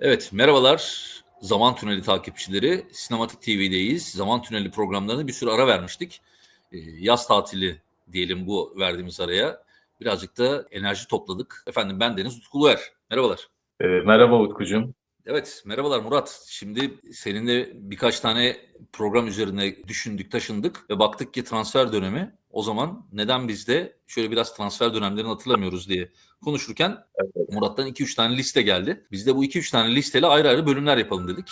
Evet, merhabalar. Zaman Tüneli takipçileri. Sinematik TV'deyiz. Zaman Tüneli programlarına bir süre ara vermiştik. Ee, yaz tatili diyelim bu verdiğimiz araya. Birazcık da enerji topladık. Efendim ben Deniz Utkuluer. Merhabalar. E, merhaba Utkucuğum. Evet, merhabalar Murat. Şimdi seninle birkaç tane program üzerine düşündük, taşındık ve baktık ki transfer dönemi. O zaman neden biz de şöyle biraz transfer dönemlerini hatırlamıyoruz diye konuşurken. Murat'tan 2-3 tane liste geldi. Biz de bu 2-3 tane listeyle ayrı ayrı bölümler yapalım dedik.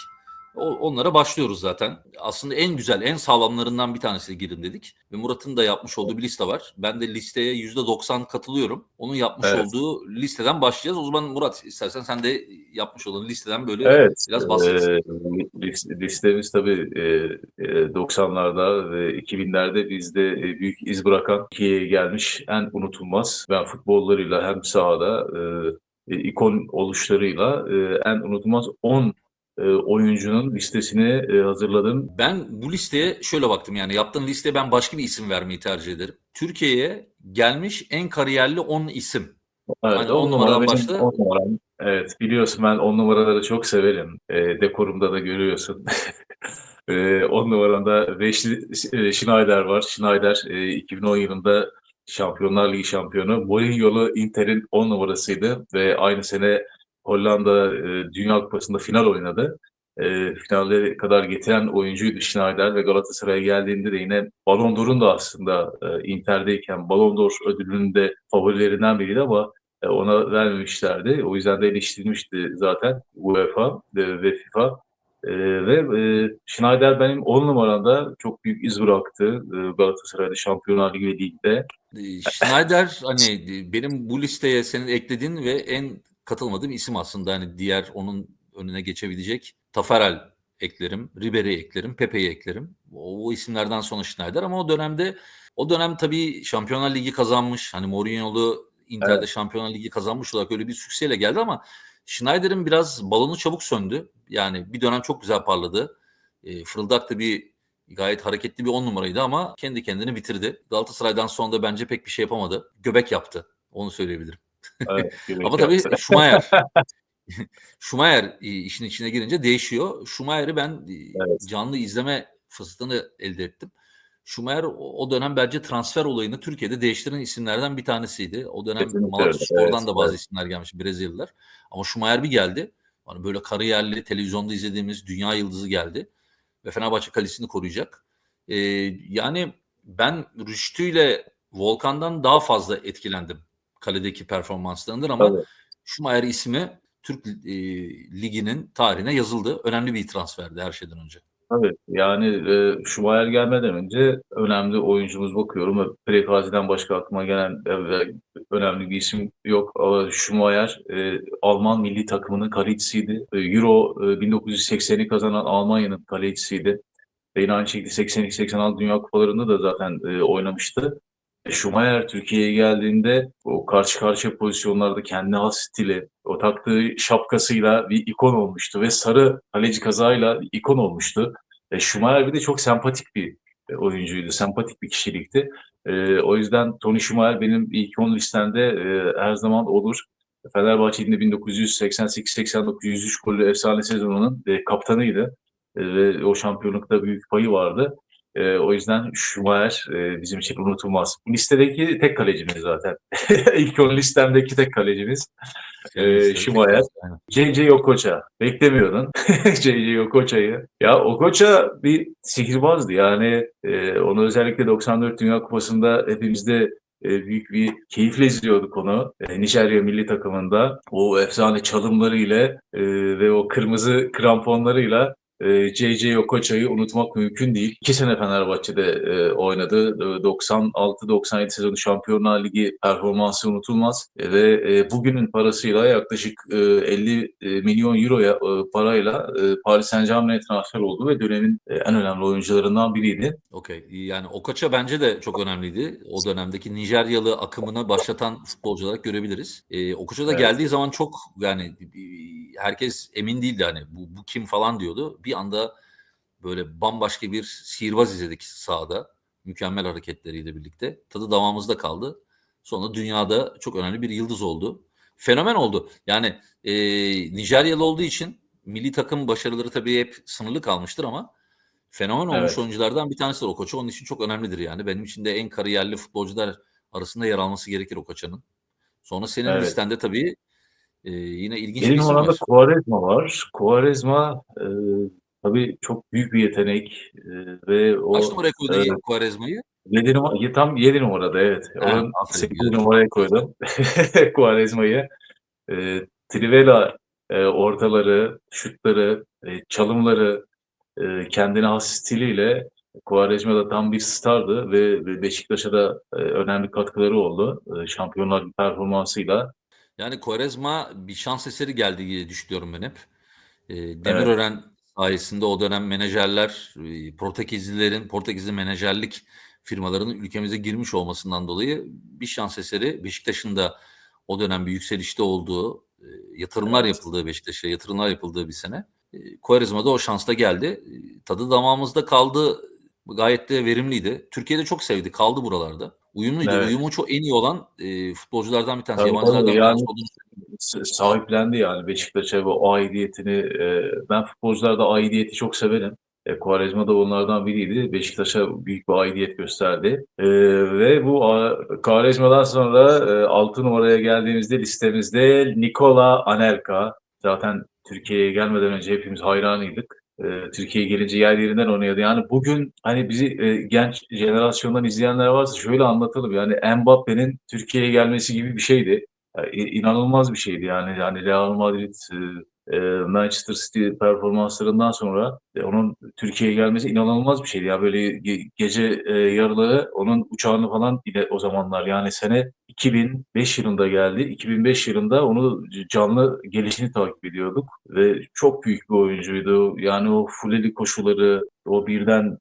Onlara başlıyoruz zaten. Aslında en güzel, en sağlamlarından bir tanesi girin dedik. Ve Murat'ın da yapmış olduğu bir liste var. Ben de listeye %90 katılıyorum. Onun yapmış Evet. olduğu listeden başlayacağız. O zaman Murat istersen sen de yapmış olduğun listeden böyle Evet, biraz bahset. e, lis- listemiz tabii e, e, 90'larda ve 2000'lerde bizde e, büyük iz bırakan Türkiye'ye gelmiş en unutulmaz ben futbollarıyla hem sahada e, e, ikon oluşlarıyla e, en unutulmaz 10 e, oyuncunun listesini e, hazırladım. Ben bu listeye şöyle baktım yani yaptığın listeye ben başka bir isim vermeyi tercih ederim. Türkiye'ye gelmiş en kariyerli 10 isim. Evet, Hani on on numara numaradan başla. on numaram. Evet, biliyorsun ben on numaraları çok severim. E, dekorumda da görüyorsun. e, on numaramda Wesley e, Schneider var. Schneider e, 2010 yılında Şampiyonlar Ligi şampiyonu. Mourinho'lu Inter'in on numarasıydı ve aynı sene Hollanda e, Dünya Kupası'nda final oynadı. E, finale kadar getiren oyuncuydu Schneider ve Galatasaray'a geldiğinde de yine Ballon d'Or'un da aslında e, Inter'deyken Ballon d'Or ödülünün de favorilerinden biriydi ama e, ona vermemişlerdi. O yüzden de eleştirilmişti zaten UEFA e, ve FIFA. E, ve e, Schneider benim 10 numaramda çok büyük iz bıraktı e, Galatasaray'da Şampiyonlar Ligi ve Lig'de. Ee, Schneider hani e, benim bu listeye senin eklediğin ve en katılmadığım isim aslında. Hani diğer onun önüne geçebilecek Tafarel eklerim, Ribery eklerim, Pepe'yi eklerim. O, o isimlerden sonra Schneider ama o dönemde o dönem tabii Şampiyonlar Ligi kazanmış. Hani Mourinho'lu Inter'de Evet. Şampiyonlar Ligi kazanmış olarak öyle bir sükseyle geldi ama Schneider'in biraz balonu çabuk söndü. Yani bir dönem çok güzel parladı. E, fırıldak da bir gayet hareketli bir on numaraydı ama kendi kendini bitirdi. Galatasaray'dan sonra da bence pek bir şey yapamadı. Göbek yaptı. Onu söyleyebilirim. Evet, Ama tabii yaptı. Schumacher. Schumacher e, işin içine girince değişiyor. Schumacher'i ben e, Evet. canlı izleme fırsatını elde ettim. Schumacher o dönem bence transfer olayını Türkiye'de değiştiren isimlerden bir tanesiydi. O dönem Kesinlikle Malatya. Spor'dan Evet, da bazı evet. isimler gelmiş Brezilyalılar. Ama Schumacher bir geldi. Hani böyle kariyerli televizyonda izlediğimiz dünya yıldızı geldi. Ve Fenerbahçe kalesini koruyacak. Ee, yani ben Rüştü ile Volkan'dan daha fazla etkilendim kaledeki performanslarından ama Tabii. Schumacher ismi Türk e, Ligi'nin tarihine yazıldı. Önemli bir transferdi her şeyden önce. Tabii. Yani e, Schumacher gelmeden önce önemli oyuncumuz bakıyorum. ve Prekazi'den başka aklıma gelen e, önemli bir isim yok. Ama Schumacher e, Alman milli takımının kalecisiydi. E, Euro e, 1980'i kazanan Almanya'nın kalecisiydi. Ve yine aynı şekilde 82-86 Dünya Kupalarında da zaten e, oynamıştı. Schumacher Türkiye'ye geldiğinde o karşı karşıya pozisyonlarda kendi has stili, o taktığı şapkasıyla bir ikon olmuştu ve sarı kaleci kazayla ikon olmuştu. E, Schumacher bir de çok sempatik bir e, oyuncuydu, sempatik bir kişilikti. E, o yüzden Tony Schumacher benim ilk 10 listemde e, her zaman olur. Fenerbahçe'nin de 1988-89 103 gollü efsane sezonunun e, kaptanıydı. E, ve o şampiyonlukta büyük payı vardı. E, o yüzden Schumacher e, bizim için unutulmaz. Listedeki tek kalecimiz zaten. İlk 10 listemdeki tek kalecimiz. E, Schumacher. JJ Okocha. Beklemiyordun JJ Okocha'yı. Ya Okocha bir sihirbazdı. Yani e, onu özellikle 94 Dünya Kupası'nda hepimizde e, büyük bir keyifle izliyorduk onu. E, Nijerya milli takımında o efsane çalımlarıyla e, ve o kırmızı kramponlarıyla e, JJ Okocha'yı unutmak mümkün değil. İki sene Fenerbahçe'de e, oynadı. E, 96-97 sezonu Şampiyonlar Ligi performansı unutulmaz. E, ve e, bugünün parasıyla yaklaşık e, 50 e, milyon euroya e, parayla e, Paris Saint-Germain'e transfer oldu ve dönemin e, en önemli oyuncularından biriydi. Okey. Yani Okocha bence de çok önemliydi. O dönemdeki Nijeryalı akımını başlatan futbolcu olarak görebiliriz. Ee, Okocha da Evet. geldiği zaman çok yani e, herkes emin değildi hani bu, bu kim falan diyordu. Bir anda böyle bambaşka bir sihirbaz izledik sahada. Mükemmel hareketleriyle birlikte. Tadı damağımızda kaldı. Sonra dünyada çok önemli bir yıldız oldu. fenomen oldu. Yani e, Nijeryalı olduğu için milli takım başarıları tabii hep sınırlı kalmıştır ama fenomen olmuş Evet. oyunculardan bir tanesidir o koça. Onun için çok önemlidir yani. Benim için de en kariyerli futbolcular arasında yer alması gerekir o koçanın. Sonra senin Evet. listende tabii e, yine ilginç bir Benim isim orada var. Quaresma var. Quaresma e, tabii çok büyük bir yetenek e, ve o Kaç numaraya koydun e, Quaresma'yı? 7 numara, tam 7 numarada evet. He, Onun aferin, 8 güzel. numaraya koydum Quaresma'yı. E, Trivela e, ortaları, şutları, e, çalımları, e, kendine has stiliyle Quaresma da tam bir stardı ve, ve Beşiktaş'a da e, önemli katkıları oldu. E, Şampiyonlar Ligi performansıyla. Yani Quaresma bir şans eseri geldi diye düşünüyorum ben hep. E, Evet. Demirören sayesinde o dönem menajerler, e, Portekizlilerin, Portekizli menajerlik firmalarının ülkemize girmiş olmasından dolayı bir şans eseri Beşiktaş'ın da o dönem bir yükselişte olduğu, e, yatırımlar Evet. yapıldığı Beşiktaş'a, yatırımlar yapıldığı bir sene. E, Quaresma da o şansla geldi. E, Tadı damağımızda kaldı. Gayet de verimliydi. Türkiye'de çok sevdi. Kaldı buralarda. Uyumluydu. Evet. Uyumu çok en iyi olan e, futbolculardan bir tanesi. Tabii, Yabancılardan tabii. bir tanesi Yani olduğunu sahiplendi yani Beşiktaş'a bu aidiyetini. e, ben futbolcularda aidiyeti çok severim. E, Quaresma da onlardan biriydi. Beşiktaş'a büyük bir aidiyet gösterdi. E, ve bu a, Quaresma'dan sonra e, 6 numaraya geldiğimizde listemizde Nikola Anelka. Zaten Türkiye'ye gelmeden önce hepimiz hayranıydık. E, Türkiye'ye gelince yer yerinden oynuyordu. Yani bugün hani bizi e, genç jenerasyondan izleyenler varsa şöyle anlatalım. Yani Mbappe'nin Türkiye'ye gelmesi gibi bir şeydi. Ya, inanılmaz bir şeydi yani. Yani Real Madrid, e, e, Manchester City performanslarından sonra e, onun Türkiye'ye gelmesi inanılmaz bir şeydi. Ya böyle ge- gece yarıları onun uçağını falan yine o zamanlar yani sene 2005 yılında geldi. 2005 yılında onu canlı gelişini takip ediyorduk ve çok büyük bir oyuncuydu. Yani o fuleli koşuları, o birden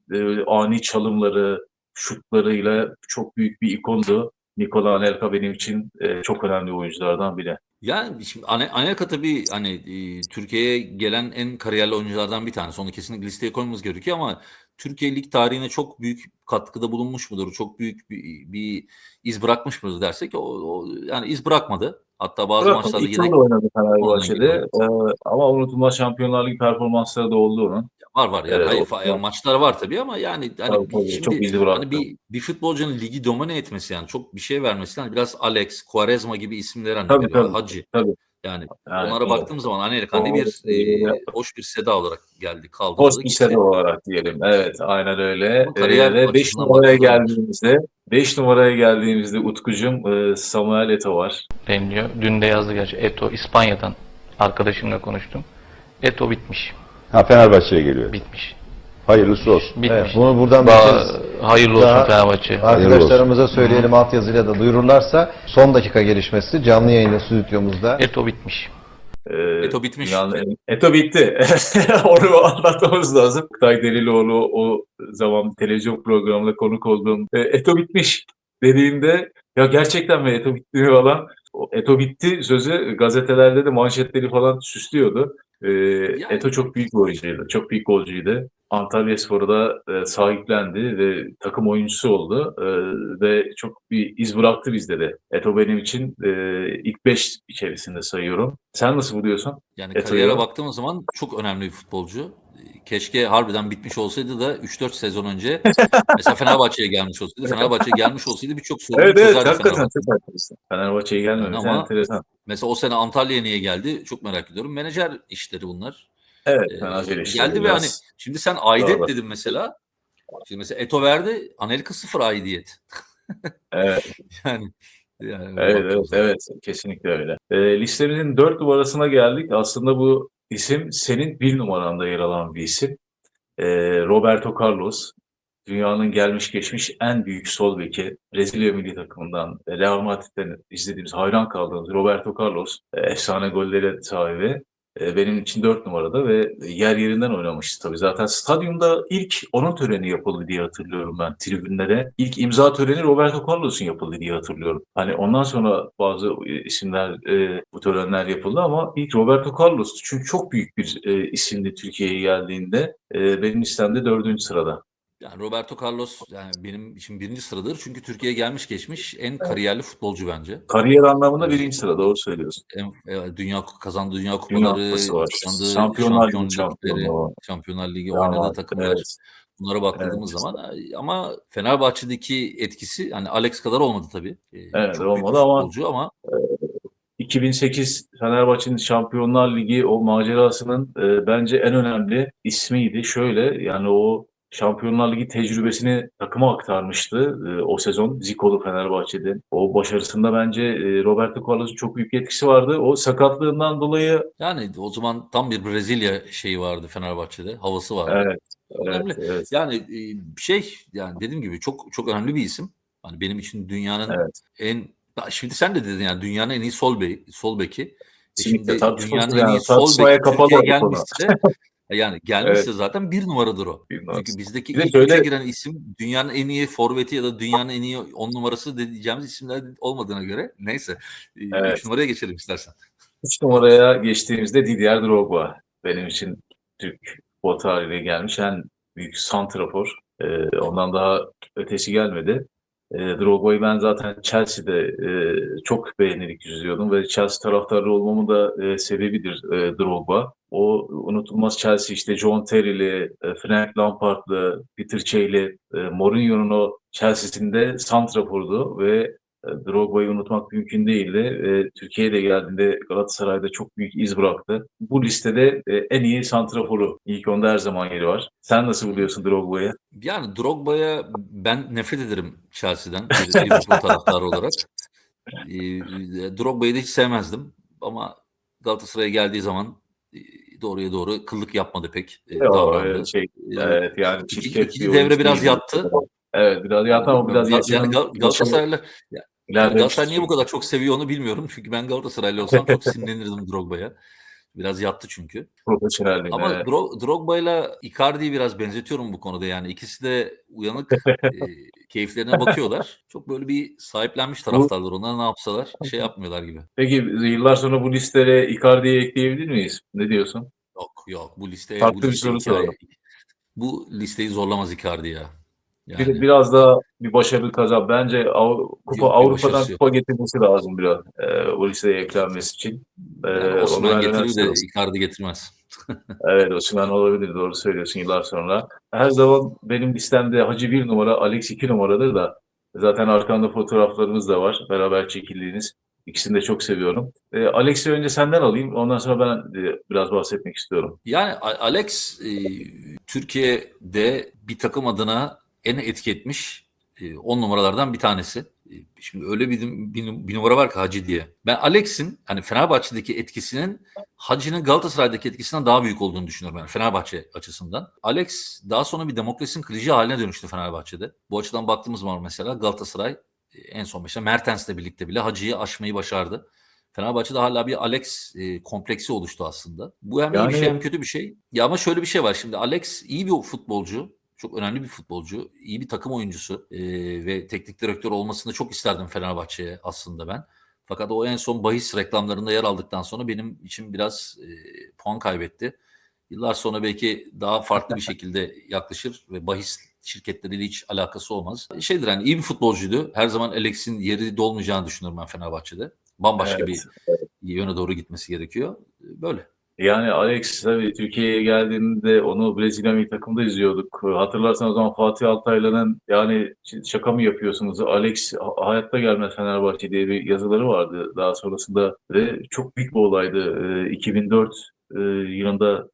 ani çalımları, şutlarıyla çok büyük bir ikondu. Nikola Anelka benim için e, çok önemli oyunculardan biri. Yani şimdi Ane- Anelka tabii hani e, Türkiye'ye gelen en kariyerli oyunculardan bir tanesi. Onu kesinlikle listeye koymamız gerekiyor ama Türkiye lig tarihine çok büyük katkıda bulunmuş mudur? Çok büyük bir, bir iz bırakmış mıdır dersek o, o yani iz bırakmadı. Hatta bazı Bırakın, maçlarda yedek oynadı Fenerbahçe'de geliyor. E, ama unutulmaz Şampiyonlar Ligi performansları da oldu onun. Var var yani Evet, hayır yani maçlar var tabii ama yani hani Tabii, bir- tabii, çok şimdi izi bıraktı. hani bir bir futbolcunun ligi domine etmesi yani çok bir şey vermesi yani biraz Alex, Quaresma gibi isimler hani Tabii, tabii. Hacı Tabii. yani Yani, onlara evet. baktığım zaman Anelka hani bir e, hoş bir seda olarak geldi kaldı burada Post gitti. olarak diyelim. Evet, aynen öyle. Ee, ve 5 açısından numaraya geldiğimizde 5 numaraya geldiğimizde Utkucum e, Samuel Eto'o var. deniliyor. Dün de yazdı gerçi. Eto İspanya'dan arkadaşımla konuştum. Eto bitmiş. Ha Fenerbahçe'ye geliyor. Bitmiş. Hayırlısı olsun. Bitmiş. Evet, bunu buradan Ba- bütün hayırlı olsun daha- Fenerbahçe. arkadaşlarımıza söyleyelim altyazıyla da duyururlarsa son dakika gelişmesi canlı yayında stüdyomuzda. Eto bitmiş. Ee, Eto bitmiş. Yani, Eto bitti. Onu anlatmamız lazım. Kutay Deliloğlu o zaman televizyon programında konuk olduğum e, Eto bitmiş dediğinde ya gerçekten mi Eto bitti mi falan. Eto bitti sözü gazetelerde de manşetleri falan süslüyordu. Ee, Eto çok büyük bir oyuncuydu. Çok büyük golcüydü. Antalya Spor'da e, sahiplendi ve takım oyuncusu oldu. E, ve çok bir iz bıraktı bizde de. Eto benim için e, ilk 5 içerisinde sayıyorum. Sen nasıl buluyorsun? Yani Eto'yu. kariyere baktığımız zaman çok önemli bir futbolcu. Keşke harbiden bitmiş olsaydı da 3-4 sezon önce mesela Fenerbahçe'ye gelmiş olsaydı. Fenerbahçe'ye gelmiş olsaydı birçok sorunu Evet evet hakikaten Fenerbahçe. çok haklısın. Fenerbahçe'ye gelmemesi ama- enteresan. Mesela o sene Antalya'ya niye geldi çok merak ediyorum. Menajer işleri bunlar. Evet Ee, menajer işleri geldi ve biraz- hani şimdi sen aidet Doğru. dedin mesela. Şimdi mesela Eto verdi. Anelka sıfır aidiyet. Evet yani yani evet evet, evet kesinlikle öyle. E, listemizin 4 numarasına geldik. Aslında bu isim senin bir numaranda yer alan bir isim. E, Roberto Carlos. Dünyanın gelmiş geçmiş en büyük sol beki. Brezilya milli takımından, e, Real Madrid'den izlediğimiz, hayran kaldığımız Roberto Carlos. e, efsane gollere sahibi. E, benim için 4 numarada ve yer yerinden oynamıştı tabii. Zaten stadyumda ilk onun töreni yapıldı diye hatırlıyorum ben tribünlere. İlk imza töreni Roberto Carlos'un yapıldı diye hatırlıyorum. Hani ondan sonra bazı e, isimler e, bu törenler yapıldı ama ilk Roberto Carlos'tu. Çünkü çok büyük bir e, isimdi Türkiye'ye geldiğinde. E, benim listemde dördüncü sırada. Yani Roberto Carlos yani benim için birinci sıradır. Çünkü Türkiye'ye gelmiş geçmiş en kariyerli futbolcu bence. Kariyer anlamında birinci sıra doğru söylüyorsun. En, e, dünya kazandığı dünya Dünya kupaları, kazandığı Şampiyonlar şampiyon Ligi şampiyonluğu ligleri, var. Şampiyonlar Ligi Ya, oynadığı takımlar. evet. Bunlara baktığımız Evet. zaman e, ama Fenerbahçe'deki etkisi hani Alex kadar olmadı tabii. E, Evet, çok olmadı ama- futbolcu ama 2008 Fenerbahçe'nin Şampiyonlar Ligi o macerasının e, bence en önemli ismiydi. Şöyle yani o Şampiyonlar Ligi tecrübesini takıma aktarmıştı e, o sezon Zico'lu Fenerbahçe'de. O başarısında bence e, Roberto Carlos'un çok büyük etkisi vardı. O sakatlığından dolayı yani o zaman tam bir Brezilya şeyi vardı Fenerbahçe'de. Havası vardı. evet, Önemli. evet, evet, Yani e, şey yani dediğim gibi çok çok önemli bir isim. Hani benim için dünyanın evet. en şimdi sen de dedin yani dünyanın en iyi sol bek, sol beki. E şimdi dünyanın en iyi sol beki konu. gelmişse yani gelmişse zaten bir numaradır o. Bir. Çünkü bizdeki Bir ilk şöyle- giren isim dünyanın en iyi forveti ya da dünyanın en iyi on numarası diyeceğimiz isimler olmadığına göre neyse. e, Evet. Üç numaraya geçelim istersen. 3 numaraya geçtiğimizde Didier Drogba benim için Türk futbol tarihine gelmiş en büyük santrafor. Ee, ondan daha ötesi gelmedi. Ee, Drogba'yı ben zaten Chelsea'de e, çok beğenerek izliyordum ve Chelsea taraftarı olmamın da e, sebebidir e, Drogba. O unutulmaz Chelsea işte John Terry'li, e, Frank Lampard'lı, Peter Che'li, e, Mourinho'nun o Chelsea'sinde santrafordu ve e, Drogba'yı unutmak mümkün değildi. E, Türkiye'ye de geldiğinde Galatasaray'da çok büyük iz bıraktı. Bu listede e, en iyi santraforu. İlk onda her zaman yeri var. Sen nasıl buluyorsun Drogba'yı? Yani Drogba'ya ben nefret ederim Chelsea'den Liverpool taraftarı olarak. E, Drogba'yı da hiç sevmezdim ama Galatasaray'a geldiği zaman e, doğruya doğru kıllık yapmadı pek. e, davrandı. E, şey, evet yani İki- ikinci devre biraz yattı. Evet biraz yattı ama biraz yani Galatasaraylılar yani. Galatasaray niye bu kadar çok seviyor onu bilmiyorum. Çünkü ben Galatasaraylı olsam çok sinirlenirdim Drogba'ya. Biraz yattı çünkü. profesyonelliğine. Ama evet. Dro- Drogba'yla Icardi'yi biraz benzetiyorum bu konuda yani. İkisi de uyanık, e, keyiflerine bakıyorlar. Çok böyle bir sahiplenmiş taraftarlar. Onlar ne yapsalar şey yapmıyorlar gibi. Peki yıllar sonra bu listelere Icardi'yi ekleyebilir miyiz? Ne diyorsun? Yok yok bu listeye Farklı bu bir listeye soru hikaye- soralım. Bu listeyi zorlamaz Icardi ya. Yani, Bir, biraz daha bir başarı kazan. Bence Av- kupa Yok, Avrupa'dan yok. kupa getirmesi lazım biraz. E, o listeye eklenmesi için. E, yani Osman getirir de. Icardi getirmez. Evet Osimhen olabilir doğru söylüyorsun yıllar sonra. Her zaman benim listemde Hacı bir numara, Alex iki numaradır da zaten arkamda fotoğraflarımız da var beraber çekildiğiniz. İkisini de çok seviyorum. E, Alex'i önce senden alayım ondan sonra ben e, biraz bahsetmek istiyorum. Yani Alex e, Türkiye'de bir takım adına en etki etmiş 10 numaralardan bir tanesi. E, Şimdi öyle bir, bir, bir numara var ki Hacı diye. Ben Alex'in hani Fenerbahçe'deki etkisinin Hacı'nın Galatasaray'daki etkisinden daha büyük olduğunu düşünüyorum yani Fenerbahçe açısından. Alex daha sonra bir demokrasinin kılıcı haline dönüştü Fenerbahçe'de. Bu açıdan baktığımız zaman mesela Galatasaray e, en son mesela Mertens'le birlikte bile Hacı'yı aşmayı başardı. Fenerbahçe'de hala bir Alex e, kompleksi oluştu aslında. Bu hem iyi bir Yani- şey hem kötü bir şey. Ya ama şöyle bir şey var şimdi Alex iyi bir futbolcu. Çok önemli bir futbolcu. iyi bir takım oyuncusu. e, ve teknik direktör olmasını çok isterdim Fenerbahçe'ye aslında ben. Fakat o en son bahis reklamlarında yer aldıktan sonra benim için biraz e, puan kaybetti. Yıllar sonra belki daha farklı bir şekilde yaklaşır ve bahis şirketleriyle hiç alakası olmaz. Şeydir hani iyi bir futbolcuydu. Her zaman Alex'in yeri dolmayacağını düşünüyorum ben Fenerbahçe'de. Bambaşka Evet. bir yöne doğru gitmesi gerekiyor. Böyle. Yani Alex tabii Türkiye'ye geldiğinde onu Brezilya milli takımda izliyorduk. Hatırlarsan o zaman Fatih Altaylı'nın yani şaka mı yapıyorsunuz? Alex ha- hayatta gelmez Fenerbahçe diye bir yazıları vardı daha sonrasında ve çok büyük bir olaydı. Ee, 2004 e, yılında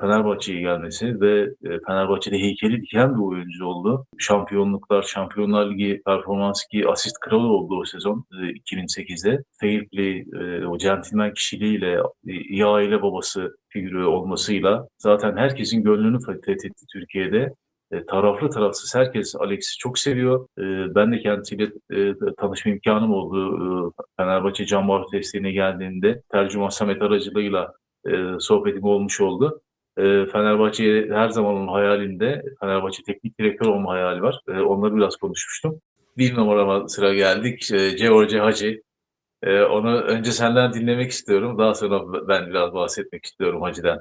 Fenerbahçe'ye gelmesi ve e, Fenerbahçe'de heykeli diken bir oyuncu oldu. Şampiyonluklar, Şampiyonlar Ligi performans ki asist kralı oldu o sezon e, 2008'de. Fair play, e, o centilmen kişiliğiyle, e, iyi aile babası figürü olmasıyla zaten herkesin gönlünü fethetti Türkiye'de. E, taraflı tarafsız herkes Alex'i çok seviyor. E, ben de kendisiyle e, tanışma imkanım oldu. E, Fenerbahçe Can Barut desteğine geldiğinde tercüman Samet aracılığıyla e, sohbetim olmuş oldu. E, Fenerbahçe'ye her zaman onun hayalinde Fenerbahçe teknik direktör olma hayali var. E, onları biraz konuşmuştum. Bir numarama sıra geldik. E, George Hacı. E, onu önce senden dinlemek istiyorum. Daha sonra ben biraz bahsetmek istiyorum Hacı'den.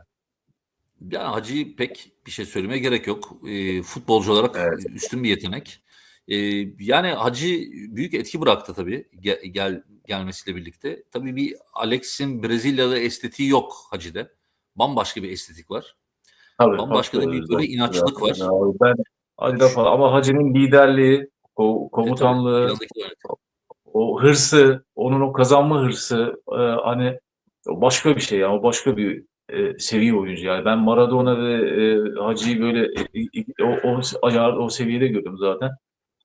Yani Hacı'yı pek bir şey söylemeye gerek yok. Eee, futbolcu olarak Evet. üstün bir yetenek. Eee, yani Hacı büyük etki bıraktı tabii ge- gel gelmesiyle birlikte. Tabii bir Alex'in Brezilyalı estetiği yok Hacı'da. Bambaşka bir estetik var. Tabii, Bambaşka da bir böyle inatçılık var. Ya Ben Hacı'da falan ama Hacı'nın liderliği, o E, tabii, komutanlığı, de öyle. o hırsı, onun o kazanma hırsı e, hani başka bir şey ya, o başka bir e, seviye oyuncu yani. Ben Maradona ve e, Hacı'yı böyle e, e, o, o, ayar, o seviyede gördüm zaten.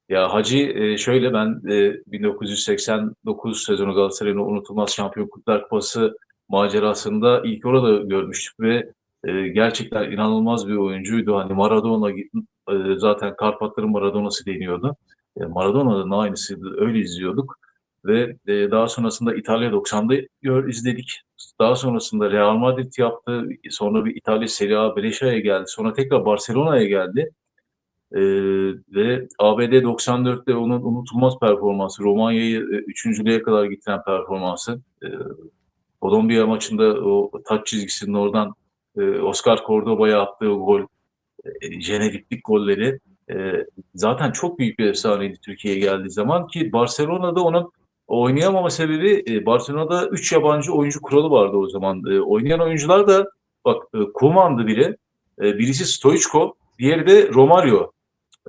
Ya Hacı e, şöyle ben e, 1989 sezonu Galatasaray'ın unutulmaz Şampiyon Kulüpler Kupası macerasında ilk orada görmüştük ve e, gerçekten inanılmaz bir oyuncuydu. Hani Maradona e, zaten Karpatların Maradona'sı deniyordu. E, Maradona'nın aynısıydı. Öyle izliyorduk. Ve e, daha sonrasında İtalya 90'da gör, izledik. Daha sonrasında Real Madrid yaptı. Sonra bir İtalya Serie A Brescia'ya geldi. Sonra tekrar Barcelona'ya geldi. Ee, ve ABD 94'te onun unutulmaz performansı, Romanya'yı e, üçüncülüğe kadar getiren performansı, e, Kolombiya maçında o taç çizgisinin oradan e, Oscar Cordoba'ya attığı gol, e, golleri e, zaten çok büyük bir efsaneydi Türkiye'ye geldiği zaman ki Barcelona'da onun oynayamama sebebi e, Barcelona'da 3 yabancı oyuncu kuralı vardı o zaman. E, oynayan oyuncular da bak e, Koeman'dı biri, e, birisi Stoichkov, diğeri de Romario.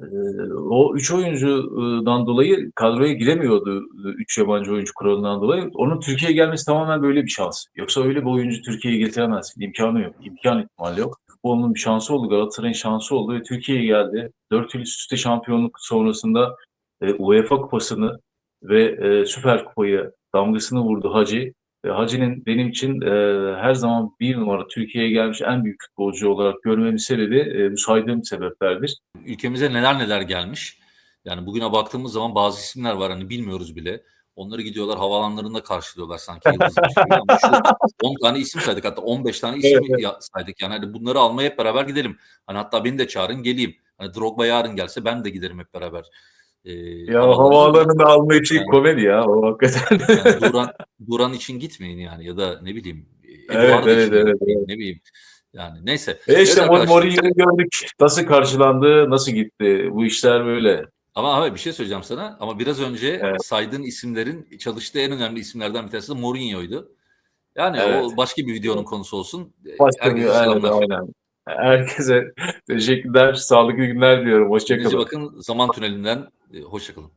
Ee, o üç oyuncudan dolayı kadroya giremiyordu. e, Üç yabancı oyuncu kuralından dolayı. Onun Türkiye'ye gelmesi tamamen böyle bir şans. Yoksa öyle bir oyuncu Türkiye'ye getiremezsin. İmkanı yok. İmkan ihtimali yok. Bu onun bir şansı oldu. Galatasaray'ın şansı oldu ve Türkiye'ye geldi. Dört yıl üst üste şampiyonluk sonrasında e, UEFA kupasını ve e, Süper Kupayı damgasını vurdu Hacı. Hacı'nın benim için e, her zaman bir numara Türkiye'ye gelmiş en büyük futbolcu olarak görmemin sebebi e, bu saydığım sebeplerdir. ülkemize neler neler gelmiş. Yani bugüne baktığımız zaman bazı isimler var hani bilmiyoruz bile. Onları gidiyorlar havalanlarında karşılıyorlar sanki gibi. Ama şu 10 tane isim saydık hatta 15 tane isim Evet, saydık. Yani hani bunları almaya hep beraber gidelim. Hani hatta beni de çağırın geleyim. Hani Drogba yarın gelse ben de giderim hep beraber. Ee, Ya havaalanını alma için Yani- komedi ya o hakikaten. Yani Duran, Duran için gitmeyin yani ya da ne bileyim Evet, Eduardo evet, için evet, gitmeyin, ne bileyim. Yani neyse. E işte Evet arkadaşlar. Mourinho'yu gördük. Nasıl karşılandı, nasıl gitti. Bu işler böyle. Ama abi bir şey söyleyeceğim sana. Ama biraz önce Evet. saydığın isimlerin çalıştığı en önemli isimlerden bir tanesi de Mourinho'ydu. Yani Evet. o başka bir videonun konusu olsun. Başka bir, Herkese evet, selamlar. aynen. Herkese teşekkürler, sağlıklı günler diyorum. Hoşçakalın. bakın. Zaman tünelinden e, hoşçakalın.